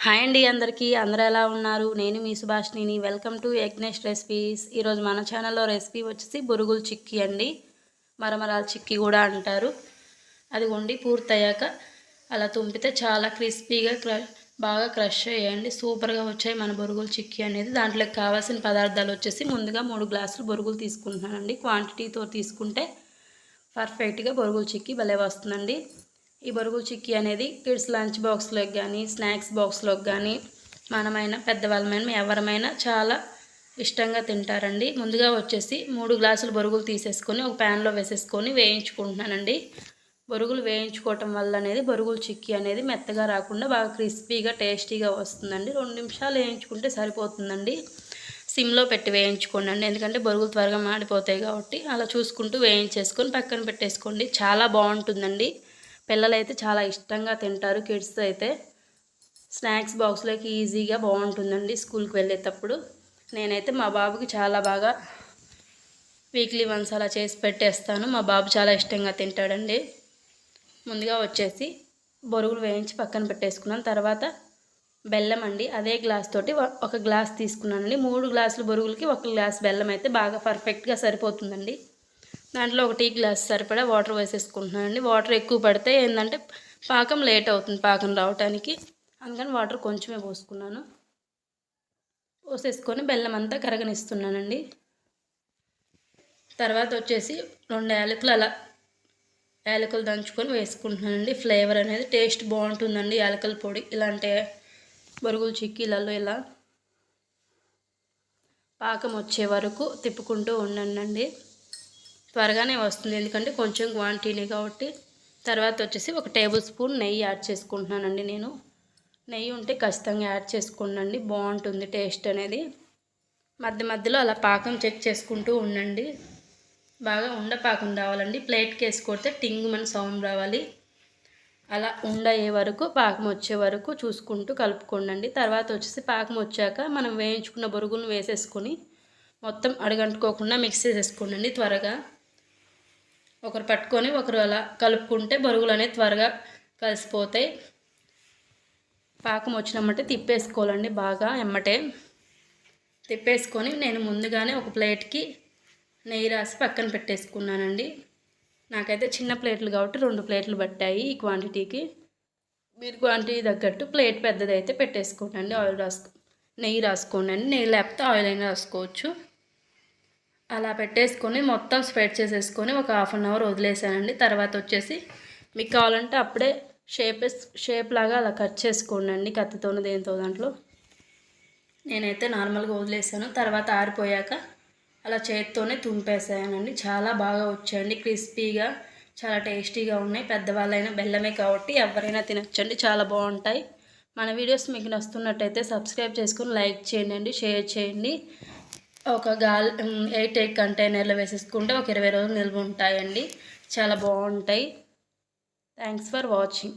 Hi అండి అందరికీ. అందరూ ఎలా ఉన్నారు? నేను మీ సుభాష్ని వెల్కమ్ టు యజ్ఞేష్ రెసిపీస్. ఈరోజు మన ఛానల్లో రెసిపీ వచ్చేసి బురుగులు చిక్కీ అండి. మరమరాల చిక్కీ కూడా అంటారు. అది వండి పూర్తయ్యాక అలా తుంపితే చాలా క్రిస్పీగా క్ర బాగా క్రష్ అయ్యాయండి. సూపర్గా వచ్చాయి మన బొరుగులు చిక్కీ అనేది. దాంట్లోకి కావాల్సిన పదార్థాలు వచ్చేసి ముందుగా మూడు గ్లాసులు బొరుగులు తీసుకుంటున్నానండి. క్వాంటిటీతో తీసుకుంటే పర్ఫెక్ట్గా బొరుగులు చిక్కీ భలే వస్తుందండి. ఈ బొరుగుల చిక్కీ అనేది కిడ్స్ లంచ్ బాక్స్లోకి కానీ స్నాక్స్ బాక్స్లోకి కానీ మనమైన పెద్దవాళ్ళమైనా ఎవరమైనా చాలా ఇష్టంగా తింటారండి. ముందుగా వచ్చేసి మూడు గ్లాసులు బొరుగులు తీసేసుకొని ఒక ప్యాన్లో వేసేసుకొని వేయించుకుంటున్నానండి. బొరుగులు వేయించుకోవటం వల్ల అనేది బొరుగులు చిక్కీ అనేది మెత్తగా రాకుండా బాగా క్రిస్పీగా టేస్టీగా వస్తుందండి. రెండు నిమిషాలు వేయించుకుంటే సరిపోతుందండి. సిమ్లో పెట్టి వేయించుకోండి అండి ఎందుకంటే బొరుగులు త్వరగా మాడిపోతాయి కాబట్టి అలా చూసుకుంటూ వేయించేసుకొని పక్కన పెట్టేసుకోండి. చాలా బాగుంటుందండి. పిల్లలైతే చాలా ఇష్టంగా తింటారు. కిడ్స్ అయితే స్నాక్స్ బాక్స్లోకి ఈజీగా బాగుంటుందండి స్కూల్కి వెళ్ళేటప్పుడు. నేనైతే మా బాబుకి చాలా బాగా వీక్లీ వన్స్ అలా చేసి పెట్టేస్తాను. మా బాబు చాలా ఇష్టంగా తింటాడండి. ముందుగా వచ్చేసి బొరుగులు వేయించి పక్కన పెట్టేసుకున్నాను. తర్వాత బెల్లం అండి అదే గ్లాస్ తోటి ఒక గ్లాస్ తీసుకున్నానండి. మూడు గ్లాసులు బొరుగులకి ఒక గ్లాస్ బెల్లం అయితే బాగా పర్ఫెక్ట్గా సరిపోతుందండి. దాంట్లో ఒక టీ గ్లాస్ సరిపడా వాటర్ వేసేసుకుంటున్నానండి. వాటర్ ఎక్కువ పడితే ఏంటంటే పాకం లేట్ అవుతుంది పాకం రావటానికి. అందుకని వాటర్ కొంచెమే పోసుకున్నాను. పోసేసుకొని బెల్లం అంతా కరగనిస్తున్నానండి. తర్వాత వచ్చేసి రెండు యాలకులు అలా యాలకులు దంచుకొని వేసుకుంటున్నానండి. ఫ్లేవర్ అనేది టేస్ట్ బాగుంటుందండి యాలకల పొడి. ఇలాంటి బొరుగులు చిక్కీలలో ఇలా పాకం వచ్చే వరకు తిప్పుకుంటూ ఉండండి త్వరగానే వస్తుంది. ఎందుకంటే కొంచెం క్వాంటిటీనే కాబట్టి తర్వాత వచ్చేసి ఒక టేబుల్ స్పూన్ నెయ్యి యాడ్ చేసుకుంటున్నానండి నేను. నెయ్యి ఉంటే ఖచ్చితంగా యాడ్ చేసుకోండి బాగుంటుంది టేస్ట్ అనేది. మధ్య మధ్యలో అలా పాకం చెక్ చేసుకుంటూ ఉండండి. బాగా ఉండ పాకం రావాలండి. ప్లేట్కి వేసుకొడితే టింగ్ మన సౌండ్ రావాలి. అలా ఉండయ్యే వరకు పాకం వచ్చే వరకు చూసుకుంటూ కలుపుకోండి తర్వాత వచ్చేసి పాకం వచ్చాక మనం వేయించుకున్న బొరుగులను వేసేసుకొని మొత్తం అడగంటుకోకుండా మిక్స్ చేసేసుకోండి త్వరగా. ఒకరు పట్టుకొని ఒకరు అలా కలుపుకుంటే బరుగులు అనేవి త్వరగా కలిసిపోతాయి. పాకం వచ్చినమ్మంటే తిప్పేసుకోవాలండి బాగా ఎమ్మటే. తిప్పేసుకొని నేను ముందుగానే ఒక ప్లేట్కి నెయ్యి రాసి పక్కన పెట్టేసుకున్నానండి. నాకైతే చిన్న ప్లేట్లు కాబట్టి రెండు ప్లేట్లు పట్టాయి ఈ క్వాంటిటీకి. మీరు క్వాంటిటీ తగ్గట్టు ప్లేట్ పెద్దది అయితే పెట్టేసుకోండి ఆయిల్ రాసుకో నెయ్యి రాసుకోండి నెయ్యి లేకపోతే ఆయిల్ అయినా రాసుకోవచ్చు. అలా పెట్టేసుకొని మొత్తం స్ప్రెడ్ చేసేసుకొని ఒక హాఫ్ అన్ అవర్ వదిలేసానండి. తర్వాత వచ్చేసి మీకు కావాలంటే అప్పుడే షేప్ షేప్ లాగా అలా కట్ చేసుకోండి కత్తితోనే దేంతో దాంట్లో. నేనైతే నార్మల్గా వదిలేసాను. తర్వాత ఆరిపోయాక అలా చేతితోనే తుంపేసానండి. చాలా బాగా వచ్చాయండి. క్రిస్పీగా చాలా టేస్టీగా ఉన్నాయి. పెద్దవాళ్ళైనా బెల్లమే కాబట్టి ఎవరైనా తినచ్చండి. చాలా బాగుంటాయి. మన వీడియోస్ మీకు నస్తున్నట్టయితే సబ్స్క్రైబ్ చేసుకొని లైక్ చేయండి షేర్ చేయండి. ఒక గాల్ ఎయిట్ ఎయిట్ కంటైనర్లో వేసేసుకుంటే ఒక ఇరవై రోజులు నిల్వ ఉంటాయండి. చాలా బాగుంటాయి. Thanks for watching